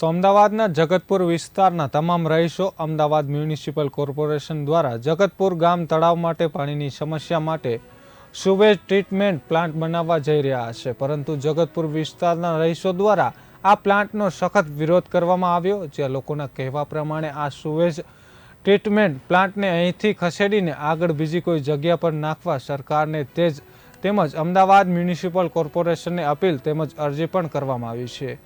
તો અમદાવાદના જગતપુર વિસ્તારના તમામ રહીશો અમદાવાદ મ્યુનિસિપલ કોર્પોરેશન દ્વારા જગતપુર ગામ તળાવ માટે પાણીની સમસ્યા માટે સુવેજ ટ્રીટમેન્ટ પ્લાન્ટ બનાવવા જઈ રહ્યા છે. પરંતુ જગતપુર વિસ્તારના રહીશો દ્વારા આ પ્લાન્ટનો સખત વિરોધ કરવામાં આવ્યો, જ્યાં લોકોના કહેવા પ્રમાણે આ સુવેજ ટ્રીટમેન્ટ પ્લાન્ટને અહીંથી ખસેડીને આગળ બીજી કોઈ જગ્યા પર નાખવા સરકારને તેજ તેમજ અમદાવાદ મ્યુનિસિપલ કોર્પોરેશનને અપીલ તેમજ અરજી પણ કરવામાં આવી છે.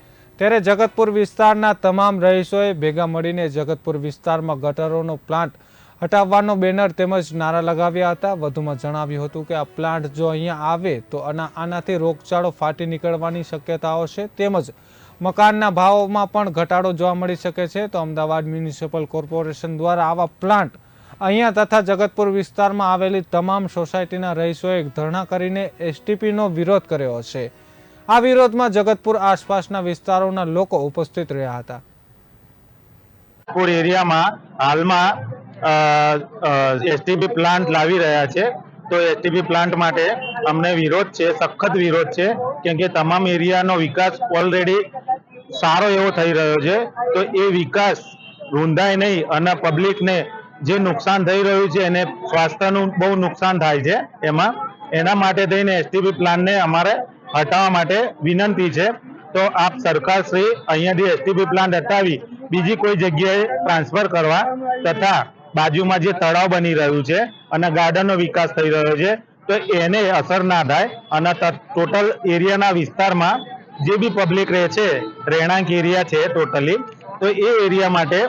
ત્યારે જગતપુર વિસ્તારના તમામ રહીશોએ ભેગા મળીને જગતપુર વિસ્તારમાં ગટરોનો પ્લાન્ટ હટાવવાનો બેનર તેમજ નારા લગાવ્યા હતા. વધુમાં જણાવ્યું હતું કે આ પ્લાન્ટ જો અહીંયા આવે તો આના આનાથી રોગચાળો ફાટી નીકળવાની શક્યતાઓ છે તેમજ મકાનના ભાવોમાં પણ ઘટાડો જોવા મળી શકે છે. તો અમદાવાદ મ્યુનિસિપલ કોર્પોરેશન દ્વારા આવા પ્લાન્ટ અહીંયા તથા જગતપુર વિસ્તારમાં આવેલી તમામ સોસાયટીના રહીશોએ ધરણા કરીને એસટીપીનો વિરોધ કર્યો છે. આ વિરોધમાં જગતપુર આસપાસના વિસ્તારોના લોકો ઉપસ્થિત રહ્યા હતા. જગતપુર એરિયામાં હાલમાં એસટીબી પ્લાન્ટ લાવી રહ્યા છે. તો એસટીબી પ્લાન્ટ માટે અમને વિરોધ છે, સખત વિરોધ છે, કેમ કે તમામ એરિયાનો વિકાસ ઓલરેડી સારો એવો થઈ રહ્યો છે. તો એ વિકાસ રૂંધાય નહીં અને પબ્લિકને જે નુકસાન થઈ રહ્યું છે, એને સ્વાસ્થ્યનું બહુ નુકસાન થાય છે એમાં. એના માટે થઈને એસટીબી પ્લાન્ટને અમારે હટાવવા માટે વિનંતી છે. તો આપ સરકાર શ્રી અહીંયાથી એસટીપી પ્લાન્ટ હટાવી, બીજી કોઈ જગ્યાએ ટ્રાન્સફર કરવા તથા બાજુમાં જે તળાવ બની રહ્યું છે અને ગાર્ડનનો વિકાસ થઈ રહ્યો છે, તો એને અસર ના થાય અને ટોટલ એરિયાના વિસ્તારમાં જે બી પબ્લિક રહે છે, રહેણાંક એરિયા છે ટોટલી તો એ એરિયા માટે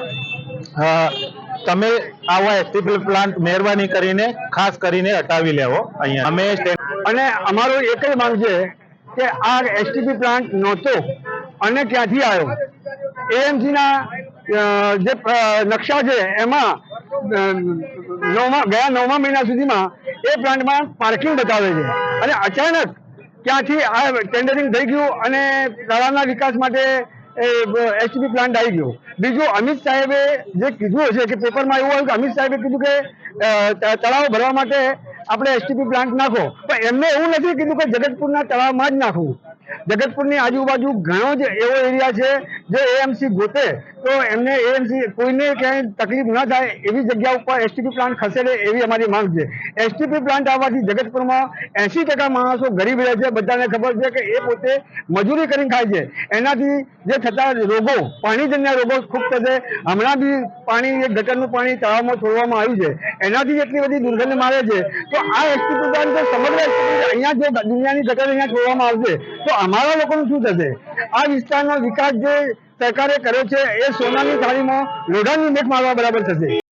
તમે આવા એસટીપી પ્લાન્ટ મહેરબાની કરીને ખાસ કરીને હટાવી લેવો અહીંયા. અમે અને અમારો એક જ માંગ છે કે આ એસટીપી પ્લાન્ટ નહોતો અને ક્યાંથી આવ્યો. એએમસીના જે નકશા છે, એમાં નવમા, ગયા નવમા મહિના સુધીમાં એ પ્લાન્ટમાં પાર્કિંગ બતાવે છે. અને અચાનક ક્યાંથી આ ટેન્ડરિંગ થઈ ગયું અને તળાવના વિકાસ માટે એસટીપી પ્લાન્ટ આવી ગયો. બીજું અમિત સાહેબે જે કીધું હશે કે પેપરમાં એવું આવ્યું કે અમિત સાહેબે કીધું કે તળાવ ભરવા માટે આપણે એસટીપી પ્લાન્ટ નાખો. પણ એમને એવું નથી કીધું કે જગતપુરના તળાવમાં જ નાખવું. જગતપુરની આજુબાજુ ઘણો જ એવો એરિયા છે જે એએમસી ગોતે, તો એમને એએમસી કોઈને ક્યાંય તકલીફ ન થાય એવી જગ્યા ઉપર એસટીપી પ્લાન્ટ ખસેડે એવી અમારી માંગ છે. એસટીપી પ્લાન્ટ આવવાથી જગતપુરમાં એસી ટકા માણસો ગરીબ રહે છે. બધાને ખબર છે કે એ પોતે મજૂરી કરીને ખાય છે. એનાથી જે થતા રોગો, પાણીજન્ય રોગો ખૂબ થશે. હમણાં બી પાણી એ ગટરનું પાણી તળાવમાં છોડવામાં આવ્યું છે. એનાથી એટલી બધી દુર્ગંધ મારે છે. તો આ એસટીપી પ્લાન્ટ સમગ્ર અહીંયા જો દુનિયાની ગટર અહીંયા છોડવામાં આવશે, તો અમારા લોકોનું શું થશે? આ વિસ્તારનો વિકાસ જે સરકારે કર્યો છે એ સોનાની થાળીમાં લોઢાની મેટ મારવા બરાબર થશે.